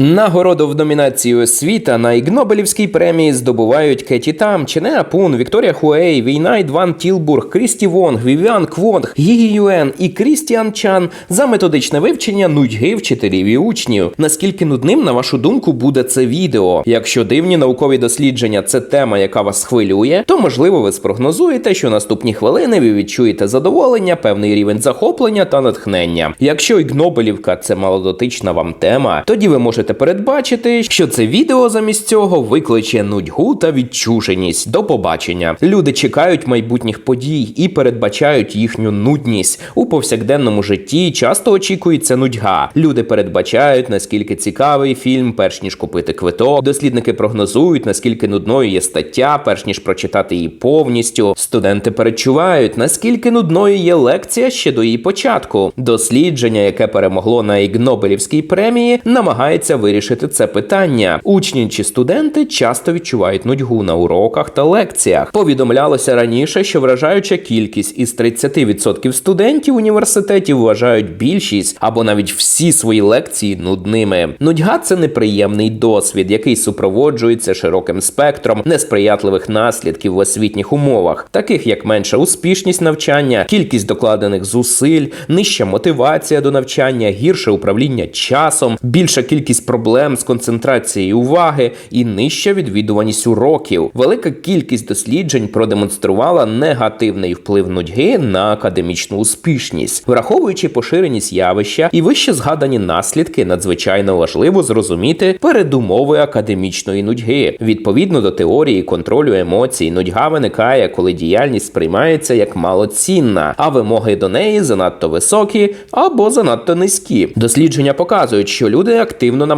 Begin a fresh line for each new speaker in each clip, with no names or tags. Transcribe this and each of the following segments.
Нагороду в номінації освіта на Ігнобелівській премії здобувають Кеті Там, Чене Апун, Вікторія Хуей, Війнайд Ван Тілбург, Крісті Вонг, Вівіан Квонг, Гігі Юен і Крістіан Чан за методичне вивчення нудьги вчителів і учнів. Наскільки нудним, на вашу думку, буде це відео? Якщо дивні наукові дослідження це тема, яка вас хвилює, то можливо ви спрогнозуєте, що наступні хвилини ви відчуєте задоволення, певний рівень захоплення та натхнення. Якщо Ігнобелівка це малодотична вам тема, тоді ви можете передбачити, що це відео замість цього викличе нудьгу та відчуженість. До побачення. Люди чекають майбутніх подій і передбачають їхню нудність у повсякденному житті. Часто очікується нудьга. Люди передбачають, наскільки цікавий фільм, перш ніж купити квиток. Дослідники прогнозують, наскільки нудною є стаття, перш ніж прочитати її повністю. Студенти передчувають, наскільки нудною є лекція ще до її початку. Дослідження, яке перемогло на Ігнобелівській премії, намагається вирішити це питання. Учні чи студенти часто відчувають нудьгу на уроках та лекціях. Повідомлялося раніше, що вражаюча кількість із 30% студентів університетів вважають більшість або навіть всі свої лекції нудними. Нудьга це неприємний досвід, який супроводжується широким спектром несприятливих наслідків в освітніх умовах, таких як менша успішність навчання, кількість докладених зусиль, нижча мотивація до навчання, гірше управління часом, більша кількість проблем з концентрацією уваги і нижча відвідуваність уроків. Велика кількість досліджень продемонструвала негативний вплив нудьги на академічну успішність, враховуючи поширеність явища і вище згадані наслідки, надзвичайно важливо зрозуміти передумови академічної нудьги. Відповідно до теорії контролю емоцій, нудьга виникає, коли діяльність сприймається як малоцінна, а вимоги до неї занадто високі або занадто низькі. Дослідження показують, що люди активно намагаються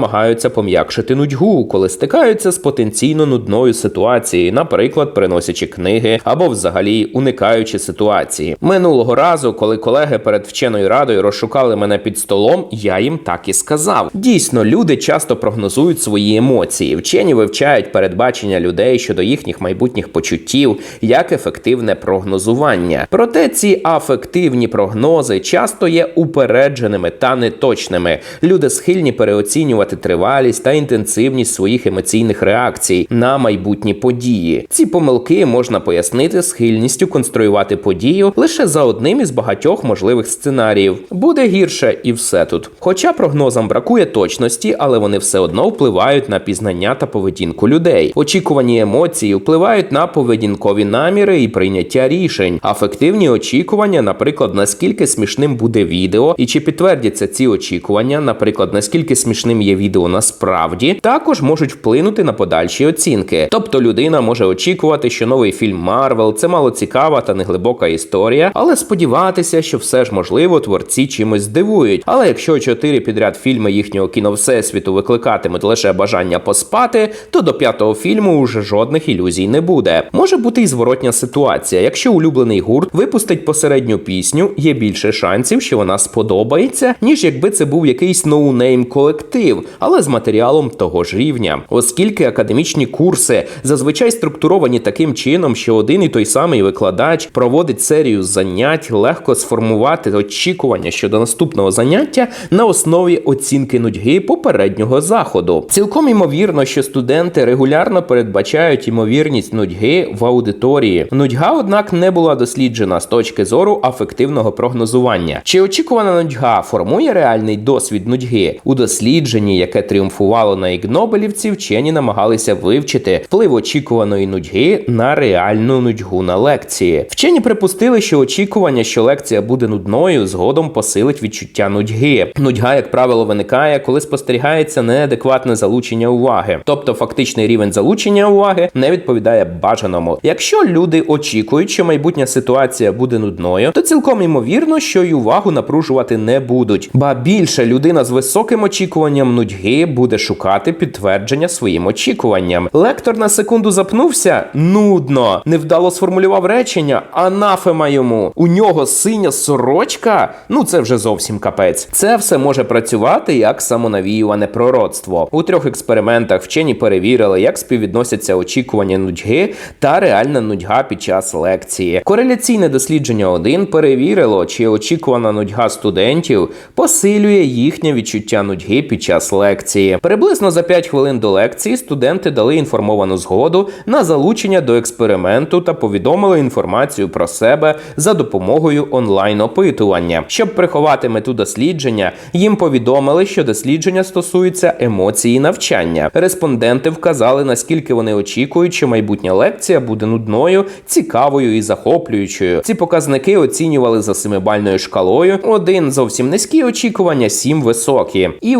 пом'якшити нудьгу, коли стикаються з потенційно нудною ситуацією, наприклад, приносячи книги або взагалі уникаючи ситуації. Минулого разу, коли колеги перед вченою радою розшукали мене під столом, я їм так і сказав. Дійсно, люди часто прогнозують свої емоції. Вчені вивчають передбачення людей щодо їхніх майбутніх почуттів як ефективне прогнозування. Проте ці афективні прогнози часто є упередженими та неточними. Люди схильні переоцінювати тривалість та інтенсивність своїх емоційних реакцій на майбутні події. Ці помилки можна пояснити схильністю конструювати подію лише за одним із багатьох можливих сценаріїв. Буде гірше і все тут. Хоча прогнозам бракує точності, але вони все одно впливають на пізнання та поведінку людей. Очікувані емоції впливають на поведінкові наміри і прийняття рішень. Афективні очікування, наприклад, наскільки смішним буде відео, і чи підтвердяться ці очікування, наприклад, наскільки смішним є відео насправді, також можуть вплинути на подальші оцінки. Тобто людина може очікувати, що новий фільм Марвел це мало цікава та неглибока історія, але сподіватися, що все ж можливо творці чимось здивують. Але якщо чотири підряд фільми їхнього кіно всесвіту викликатимуть лише бажання поспати, то до п'ятого фільму уже жодних ілюзій не буде. Може бути і зворотня ситуація. Якщо улюблений гурт випустить посередню пісню, є більше шансів, що вона сподобається, ніж якби це був якийсь ноунейм колектив, але з матеріалом того ж рівня, оскільки академічні курси зазвичай структуровані таким чином, що один і той самий викладач проводить серію занять, легко сформувати очікування щодо наступного заняття на основі оцінки нудьги попереднього заходу. Цілком імовірно, що студенти регулярно передбачають ймовірність нудьги в аудиторії. Нудьга, однак, не була досліджена з точки зору афективного прогнозування. Чи очікувана нудьга формує реальний досвід нудьги у дослідженні, яке тріумфувало на Ігнобелівці, вчені намагалися вивчити вплив очікуваної нудьги на реальну нудьгу на лекції. Вчені припустили, що очікування, що лекція буде нудною, згодом посилить відчуття нудьги. Нудьга, як правило, виникає, коли спостерігається неадекватне залучення уваги, тобто фактичний рівень залучення уваги не відповідає бажаному. Якщо люди очікують, що майбутня ситуація буде нудною, то цілком імовірно, що й увагу напружувати не будуть. Ба більше людина з високим очікуванням нудьги буде шукати підтвердження своїм очікуванням. Лектор на секунду запнувся нудно, невдало сформулював речення, анафема йому. У нього синя сорочка. Ну це вже зовсім капець. Це все може працювати як самонавіюване пророцтво. У трьох експериментах вчені перевірили, як співвідносяться очікування нудьги та реальна нудьга під час лекції. Кореляційне дослідження 1 перевірило, чи очікувана нудьга студентів посилює їхнє відчуття нудьги під час лекції. Приблизно за 5 хвилин до лекції студенти дали інформовану згоду на залучення до експерименту та повідомили інформацію про себе за допомогою онлайн-опитування. Щоб приховати мету дослідження, їм повідомили, що дослідження стосується емоції навчання. Респонденти вказали, наскільки вони очікують, що майбутня лекція буде нудною, цікавою і захоплюючою. Ці показники оцінювали за семибальною шкалою: один зовсім низькі очікування, сім високі, і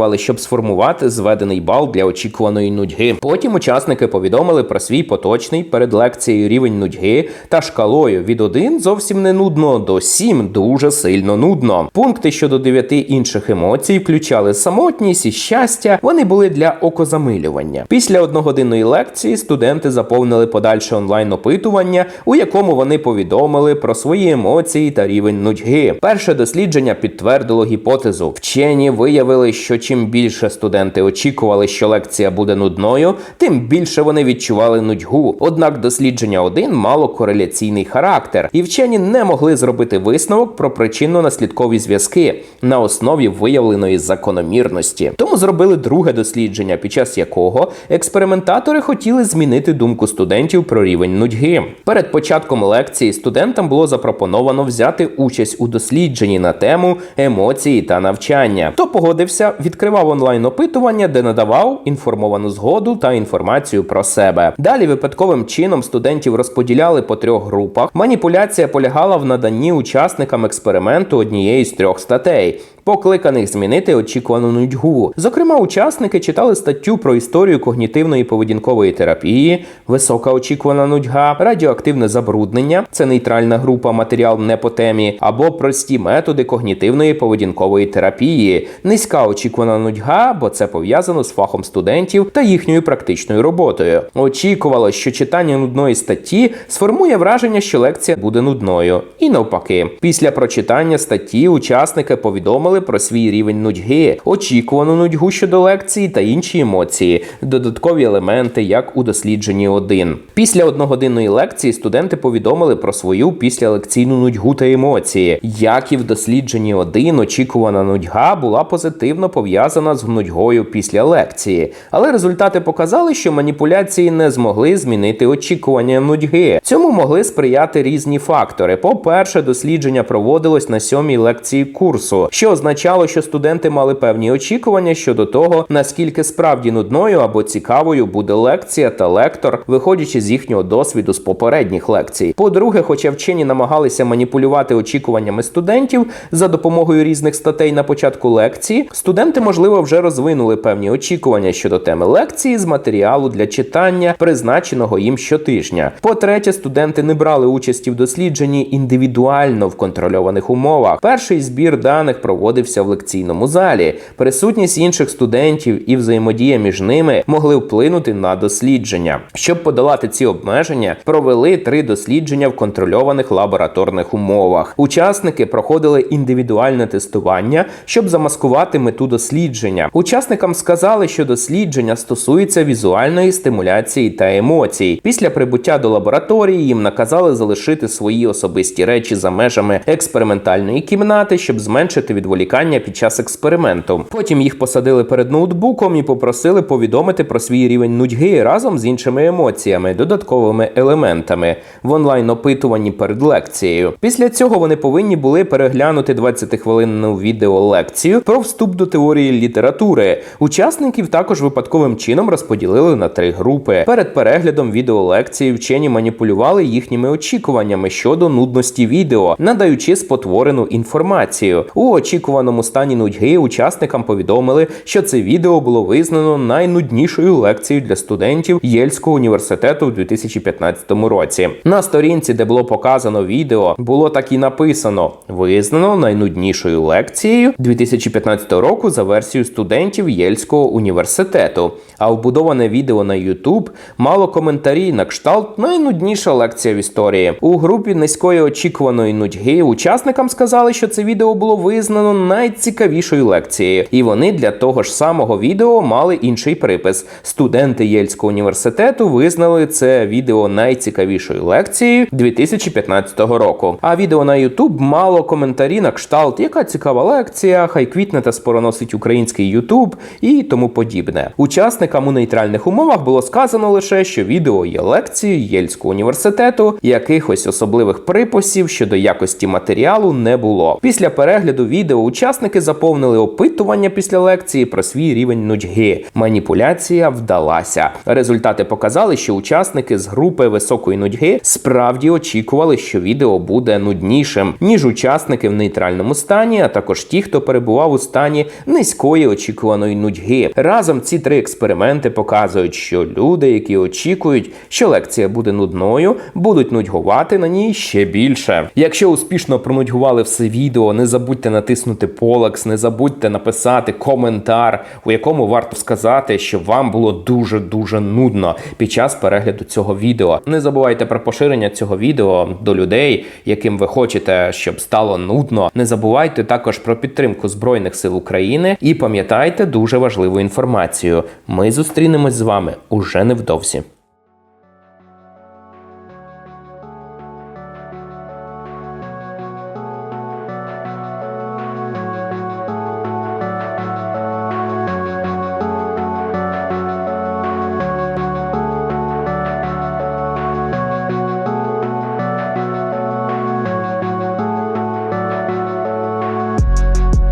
усереднювали, щоб сформувати зведений бал для очікуваної нудьги. Потім учасники повідомили про свій поточний перед лекцією рівень нудьги та шкалою від 1 зовсім не нудно до 7 дуже сильно нудно. Пункти щодо дев'яти інших емоцій включали самотність і щастя. Вони були для окозамилювання. Після одногодинної лекції студенти заповнили подальше онлайн опитування, у якому вони повідомили про свої емоції та рівень нудьги. Перше дослідження підтвердило гіпотезу. Вчені виявили, що чим більше студенти очікували, що лекція буде нудною, тим більше вони відчували нудьгу. Однак дослідження 1 мало кореляційний характер, і вчені не могли зробити висновок про причинно-наслідкові зв'язки на основі виявленої закономірності. Тому зробили друге дослідження, під час якого експериментатори хотіли змінити думку студентів про рівень нудьги. Перед початком лекції студентам було запропоновано взяти участь у дослідженні на тему емоції та навчання. Хто погодився, відкривав онлайн опитування, де надавав інформовану згоду та інформацію про себе. Далі випадковим чином студентів розподіляли по трьох групах. Маніпуляція полягала в наданні учасникам експерименту однієї з трьох статей. Покликаних змінити очікувану нудьгу. Зокрема, учасники читали статтю про історію когнітивної поведінкової терапії, висока очікувана нудьга, радіоактивне забруднення це нейтральна група матеріал не по темі, або прості методи когнітивної поведінкової терапії, низька очікувана нудьга, бо це пов'язано з фахом студентів та їхньою практичною роботою. Очікувало, що читання нудної статті сформує враження, що лекція буде нудною, і навпаки. Після прочитання статті учасники повідомили про свій рівень нудьги, очікувану нудьгу щодо лекції та інші емоції, додаткові елементи, як у дослідженні 1. Після одногодинної лекції студенти повідомили про свою післялекційну нудьгу та емоції. Як і в дослідженні 1, очікувана нудьга була позитивно пов'язана з нудьгою після лекції, але результати показали, що маніпуляції не змогли змінити очікування нудьги. Цьому могли сприяти різні фактори. По-перше, дослідження проводилось на сьомій лекції курсу, що означало, що студенти мали певні очікування щодо того, наскільки справді нудною або цікавою буде лекція та лектор, виходячи з їхнього досвіду з попередніх лекцій. По-друге, хоча вчені намагалися маніпулювати очікуваннями студентів за допомогою різних статей на початку лекції, студенти, можливо, вже розвинули певні очікування щодо теми лекції з матеріалу для читання, призначеного їм щотижня. По-третє, студенти не брали участі в дослідженні індивідуально в контрольованих умовах. Перший збір даних проводився в лекційному залі. Присутність інших студентів і взаємодія між ними могли вплинути на дослідження. Щоб подолати ці обмеження, провели три дослідження в контрольованих лабораторних умовах. Учасники проходили індивідуальне тестування, щоб замаскувати мету дослідження. Учасникам сказали, що дослідження стосується візуальної стимуляції та емоцій. Після прибуття до лабораторії їм наказали залишити свої особисті речі за межами експериментальної кімнати, щоб зменшити відволікання під час експерименту. Потім їх посадили перед ноутбуком і попросили повідомити про свій рівень нудьги разом з іншими емоціями, додатковими елементами в онлайн опитуванні перед лекцією. Після цього вони повинні були переглянути 20-хвилинну відеолекцію про вступ до теорії літератури. Учасників також випадковим чином розподілили на три групи. Перед переглядом відеолекції вчені маніпулювали їхніми очікуваннями щодо нудності відео, надаючи спотворену інформацію. У очікуваному стані нудьги учасникам повідомили, що це відео було визнано найнуднішою лекцією для студентів Єльського університету у 2015 році. На сторінці, де було показано відео, було так і написано: визнано найнуднішою лекцією 2015 року за версією студентів Єльського університету. А вбудоване відео на YouTube мало коментарі на кшталт найнудніша лекція в історії. У групі низької очікуваної нудьги учасникам сказали, що це відео було визнано найцікавішою лекцією, і вони для того ж самого відео мали інший припис. Студенти Єльського університету визнали це відео найцікавішою лекцією 2015 року. А відео на YouTube мало коментарі на кшталт, яка цікава лекція, хай квітне та спороносить український YouTube і тому подібне. Учасникам у нейтральних умовах було сказано лише, що відео є лекцією Єльського університету, якихось особливих приписів щодо якості матеріалу не було. Після перегляду відео учасники заповнили опитування після лекції про свій рівень нудьги. Маніпуляція вдалася. Результати показали, що учасники з групи високої нудьги справді очікували, що відео буде нуднішим, ніж учасники в нейтральному стані, а також ті, хто перебував у стані низької очікуваної нудьги. Разом ці три експерименти показують, що люди, які очікують, що лекція буде нудною, будуть нудьгувати на ній ще більше. Якщо успішно пронудьгували все відео, не забудьте натиснути полекс, не забудьте написати коментар, у якому варто сказати, що вам було дуже дуже нудно під час перегляду цього відео. Не забувайте про поширення цього відео до людей, яким ви хочете, щоб стало нудно. Не забувайте також про підтримку Збройних сил України і пам'ятайте дуже важливу інформацію. Ми зустрінемось з вами уже невдовзі.